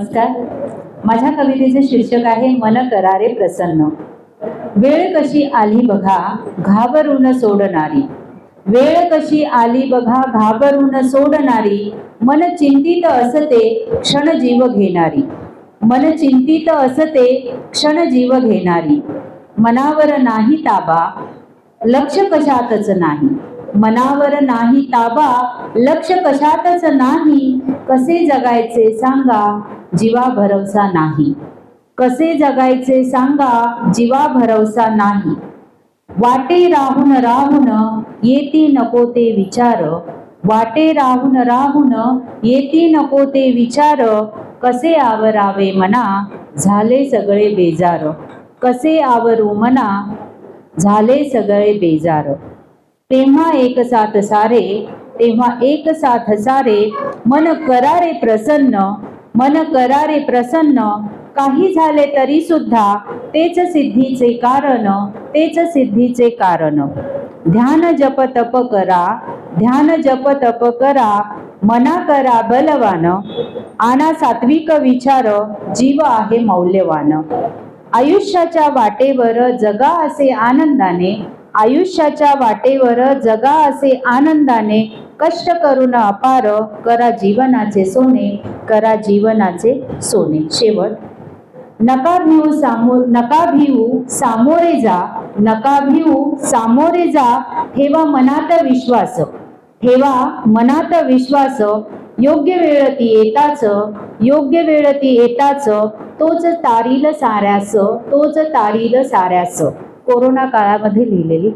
नमस्कार. माझ्या कवितेचे शीर्षक आहे मन करारे प्रसन्न. वेळ कशी आली बघा घाबरून सोडणारी. वेळ कशी आली बघा घाबरून सोडणारी. मन चिंतित असते क्षण जीव घेणारी. मन चिंतित असते क्षण जीव घेणारी. मनावर नाही ताबा लक्ष कशातच नाही. मनावर नाही ताबा लक्ष कशातच नाही. कसे जगायचे सांगा. जीवा भरवसा नाही. कसे जगायचे सांगा जीवा भरवसा नाही. वाटे राहून राहून येती नको ते विचार. वाटे राहून राहून येती नको ते विचार. कसे आवरावे मना झाले सगळे बेजार. कसे आवरू मना झाले सगळे बेजार. तेव्हा एक साथ सारे तेव्हा एक साथ सारे मन करारे प्रसन्न. मन करारे प्रसन्न काही झाले तरी सुद्धा तेच सिद्धीचे कारण तेच सिद्धीचे कारण. ध्यान जप तप करा ध्यान जप तप करा मना करा बलवान. आना सात्विक विचार जीव आहे मौल्यवान. आयुष्याच्या वाटेवर जगा असे आनंदाने आयुष्याच्या वाटेवर जगा असे आनंदाने कष्ट करून अपार करा जीवनाचे सोने करा जीवनाचे सोने. शेवट नका भिऊ सामो नका भिऊ सामोरे जा नका भिऊ सामोरे जा ठेवा मनात विश्वास. ठेवा मनात विश्वास. योग्य वेळ ती येताच योग्य वेळ ती येताच तोच तारील साऱ्यास तोच तारील साऱ्यास. कोरोना काळामध्ये लिहिलेली